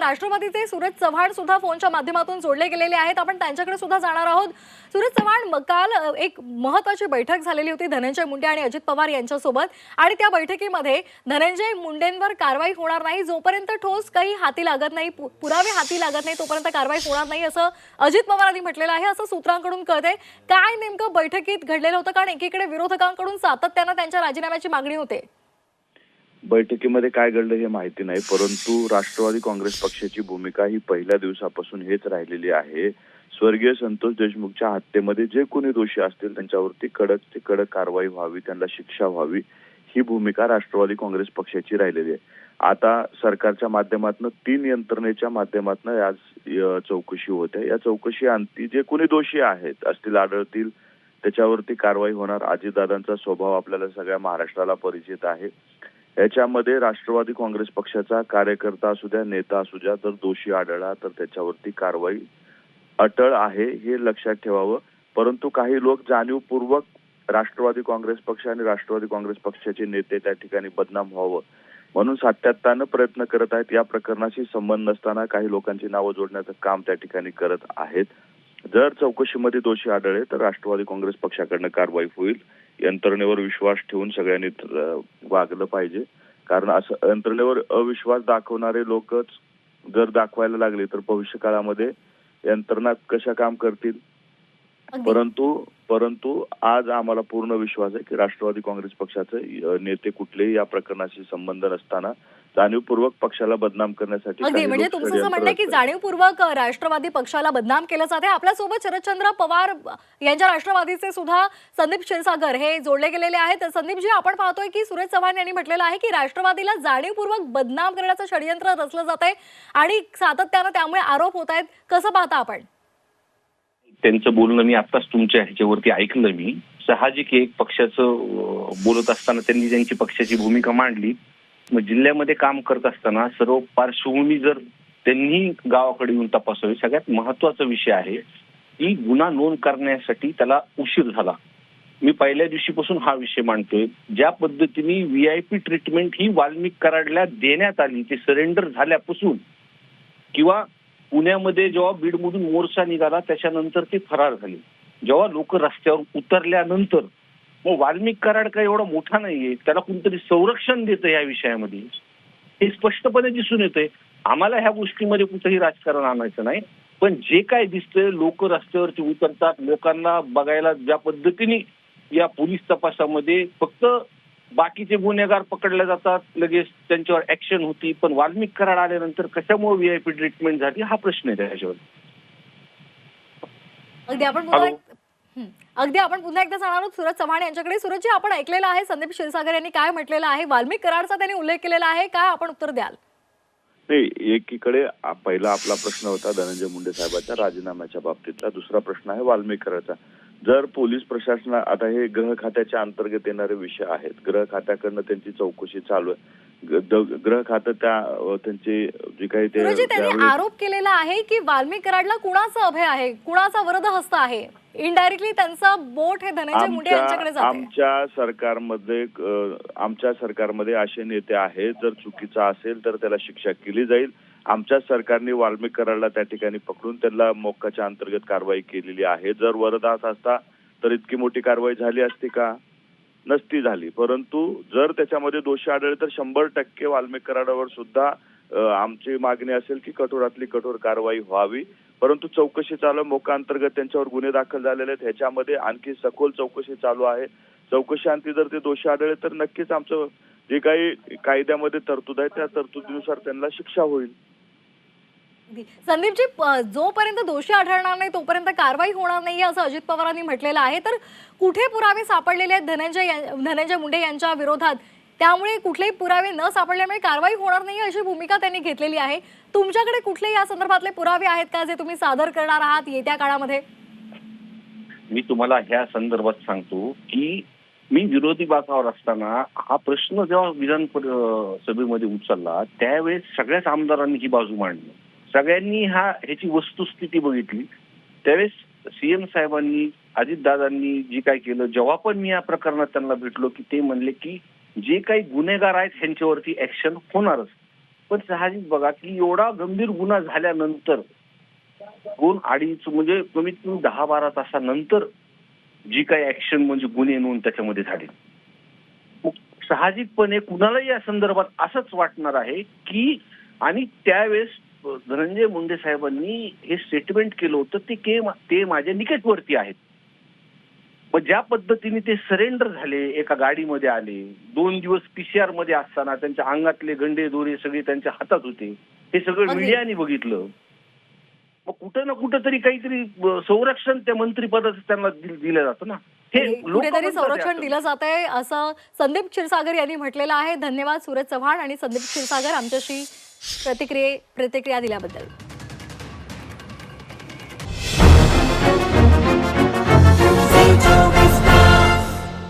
राष्ट्रवादीचे सूरज चव्हाण सुद्धा फोनच्या माध्यमातून जोडले गेलेले आहेत. आपण त्यांच्याकडे सुद्धा जाणार आहोत. सूरज चव्हाण काल एक महत्वाची बैठक झालेली होती धनंजय मुंडे आणि अजित पवार यांच्यासोबत. आणि त्या बैठकीमध्ये धनंजय मुंडेंवर कारवाई होणार नाही. जोपर्यंत ठोस काही हाती लागत नाही पु- पुरावे हाती लागत नाही तोपर्यंत कारवाई होणार नाही असं अजित पवारांनी म्हटलेलं आहे. असं सूत्रांकडून कळते काय नेमकं बैठकीत घडलेलं होतं? कारण एकीकडे विरोधकांकडून सातत्यानं त्यांच्या राजीनाम्याची मागणी होते. बैठकीमध्ये काय घडलं हे माहिती नाही परंतु राष्ट्रवादी काँग्रेस पक्षाची भूमिका ही पहिल्या दिवसापासून हेच राहिलेली आहे. स्वर्गीय संतोष देशमुखच्या हत्येमध्ये जे कोणी दोषी असतील त्यांच्यावरती कडक ते कडक कारवाई व्हावी त्यांना शिक्षा व्हावी ही भूमिका राष्ट्रवादी काँग्रेस पक्षाची राहिलेली आहे. आता सरकारच्या माध्यमातून तीन यंत्रणेच्या माध्यमातून आज चौकशी होते या चौकशी अंती जे कोणी दोषी आहेत असतील आढळतील त्याच्यावरती कारवाई होणार. अजितदादांचा स्वभाव आपल्याला सगळ्या महाराष्ट्राला परिचित आहे. याच्यामध्ये राष्ट्रवादी काँग्रेस पक्षाचा कार्यकर्ता असू द्या नेता असू द्या जर दोषी आढळला तर त्याच्यावरती कारवाई अटळ आहे हे लक्षात ठेवावं. परंतु काही लोक जाणीवपूर्वक राष्ट्रवादी काँग्रेस पक्ष आणि राष्ट्रवादी काँग्रेस पक्षाचे नेते त्या ठिकाणी बदनाम व्हावं म्हणून सातत्यानं प्रयत्न करत आहेत. या प्रकरणाशी संबंध नसताना काही लोकांची नावं जोडण्याचं काम त्या ठिकाणी करत आहेत. जर चौकशीमध्ये दोषी आढळले तर राष्ट्रवादी काँग्रेस पक्षाकडनं कारवाई होईल. यंत्रणेवर विश्वास ठेवून सगळ्यांनी वागलं पाहिजे. कारण असं यंत्रणेवर अविश्वास दाखवणारे लोकच जर दाखवायला लागले तर भविष्य काळामध्ये यंत्रणा कशा काम करतील? परंतु परंतु आज आम्हाला पूर्ण विश्वास आहे की राष्ट्रवादी काँग्रेस पक्षाचे नेते कुठलेही या प्रकरणाशी संबंध नसताना जाणीवपूर्वक पक्षाला बदनाम करण्यासाठी म्हणजे तुमचं असं म्हणणं की. जाणीवपूर्वक राष्ट्रवादी पक्षाला बदनाम केलं जाते आपल्यासोबत शरदचंद्र पवार यांच्या राष्ट्रवादीचे सुद्धा संदीप क्षीरसागर हे जोडले गेलेले आहेत. संदीपजी आपण पाहतोय की सुरेश चव्हाण यांनी म्हटलेलं आहे की राष्ट्रवादीला जाणीवपूर्वक बदनाम करण्याचं षडयंत्र रचलं जात आहे आणि सातत्यानं त्यामुळे आरोप होत आहेत. कसं पाहता आपण? त्यांचं बोलणं मी आत्ताच तुमच्या ह्याच्यावरती ऐकलं मी. साहजिक एक पक्षाचं बोलत असताना त्यांनी त्यांची पक्षाची भूमिका मांडली मग जिल्ह्यामध्ये काम करत असताना सर्व पार्श्वभूमी जर त्यांनी गावाकडे येऊन तपासावी सगळ्यात महत्त्वाचा विषय आहे की गुन्हा नोंद करण्यासाठी त्याला उशीर झाला. मी पहिल्या दिवशीपासून हा विषय मांडतोय. ज्या पद्धतीने व्ही आय पी ट्रीटमेंट ही वाल्मिक कराडला देण्यात आली ते सरेंडर झाल्यापासून किंवा पुण्यामध्ये जेव्हा बीडमधून मोर्चा निघाला त्याच्यानंतर ते फरार झाले. जेव्हा लोक रस्त्यावर उतरल्यानंतर मग वाल्मिक कराड काही एवढा मोठा नाहीये त्याला कोणतरी संरक्षण देतं या विषयामध्ये? हे स्पष्टपणे दिसून येतंय. आम्हाला ह्या गोष्टीमध्ये कुठंही राजकारण आणायचं नाही. पण जे काय दिसतंय लोक रस्त्यावरती उतरतात लोकांना बघायला ज्या पद्धतीने या पोलीस तपासामध्ये फक्त बाकीचे गुन्हेगार पकडले जातात लगेच त्यांच्यावर ऍक्शन होती पण वाल्मिक कराड आल्यानंतर कशामुळे व्हीआयपी ट्रीटमेंट झाली हा प्रश्न आहे त्याच्यावर. अगदी आपण हं. अगदी आपण पुन्हा एकदा जाणार आहोत सुरज चव्हाण यांच्याकडे. सुरजजी आपण ऐकलेलं आहे संदीप क्षीरसागर यांनी काय म्हटलेलं आहे? वाल्मिक कराडचा त्यांनी उल्लेख केलेला आहे काय आपण उत्तर द्याल? नाही एकीकडे पहिला आपला प्रश्न होता धनंजय मुंडे साहेबांच्या राजीनाम्याच्या बाबतीतला. दुसरा प्रश्न आहे वाल्मिक कराडचा. जर पोलीस प्रशासना आता हे गृह खात्याच्या अंतर्गत येणारे विषय आहेत गृह खात्याकडनं त्यांची चौकशी चालू आहे ग- द- गृह खातं त्या त्यांचे जे काही ते त्यांनी आरोप केलेला आहे की वाल्मिक कराडला कुणाचा अभय आहे? कुणाचा वरद हस्त आहे? इनडायरेक्टली त्यांचा बोट हे धनंजय मुंडे यांच्याकडे आमच्या सरकारमध्ये आमच्या सरकारमध्ये असे नेते आहेत जर चुकीचा असेल तर त्याला शिक्षा केली जाईल. आमच्या सरकारने वाल्मीकराला त्या ठिकाणी पकडून त्याला मोक्काच्या अंतर्गत कारवाई केलेली आहे. जर वरदास असता तर इतकी मोठी कारवाई झाली असती का? नसती झाली. परंतु जर त्याच्यामध्ये दोषी आढळले तर शंभर टक्के वाल्मीकराडावर सुद्धा आमची मागणी असेल की कठोरातली कठोर कारवाई व्हावी. परंतु चौकशी चालू मोका अंतर्गत त्यांच्यावर गुन्हे दाखल झालेले आहेत. ह्याच्यामध्ये आणखी सखोल चौकशी चालू आहे. चौकशी अंती जर ते दोषी आढळले तर नक्कीच आमचं जे काही कायद्यामध्ये तरतूद आहे त्या तरतुदीनुसार त्यांना शिक्षा होईल. संदीपजी जोपर्यंत दोषी आढळणार नाही तोपर्यंत कारवाई होणार नाही असं अजित पवारांनी म्हटलेलं आहे. तर कुठे पुरावे सापडलेले आहेत धनंजय धनंजय मुंडे यांच्या विरोधात? त्यामुळे कुठलेही पुरावे न सापडल्यामुळे कारवाई होणार नाही अशी भूमिका त्यांनी घेतलेली आहे. तुमच्याकडे कुठले या संदर्भातले पुरावे आहेत का जे तुम्ही सादर करणार आहात येत्या काळामध्ये? मी तुम्हाला ह्या संदर्भात सांगतो की मी विरोधी बाकावर असताना हा प्रश्न जेव्हा विधान सभेमध्ये उचलला त्यावेळेस सगळ्याच आमदारांनी ही बाजू मांडली. सगळ्यांनी हा ह्याची वस्तुस्थिती बघितली. त्यावेळेस सीएम साहेबांनी अजितदादांनी जी काय केलं जेव्हा पण मी या प्रकरणात त्यांना भेटलो की ते म्हणले की जे काही गुन्हेगार आहेत ह्यांच्यावरती ऍक्शन होणारच. पण साहजिक बघा की एवढा गंभीर गुन्हा झाल्यानंतर दोन अडीच म्हणजे कमीत कमी दहा बारा तासानंतर जी काही ऍक्शन म्हणजे गुन्हे नोंद त्याच्यामध्ये झाले. साहजिकपणे कुणालाही या संदर्भात असंच वाटणार आहे की आणि त्यावेळेस धनंजय मुंडे साहेबांनी हे स्टेटमेंट केलं होतं ते के ते माझ्या निकटवर्ती आहेत. मग ज्या पद्धतीने ते सरेंडर झाले एका गाडीमध्ये आले दोन दिवस पीसीआरमध्ये असताना त्यांच्या अंगातले गंडे दोरे सगळे त्यांच्या हातात होते. हे सगळं अगदी. मीडियाने बघितलं. मग कुठं ना कुठं तरी काहीतरी संरक्षण त्या मंत्रिपदाचं त्यांना दिलं जातं ना. हे कुठेतरी संरक्षण दिलं जात आहे असं संदीप क्षीरसागर यांनी म्हटलेलं आहे. धन्यवाद सूरज चव्हाण आणि संदीप क्षीरसागर आमच्याशी प्रतिक्रिये प्रतिक्रिया दिल्याबद्दल.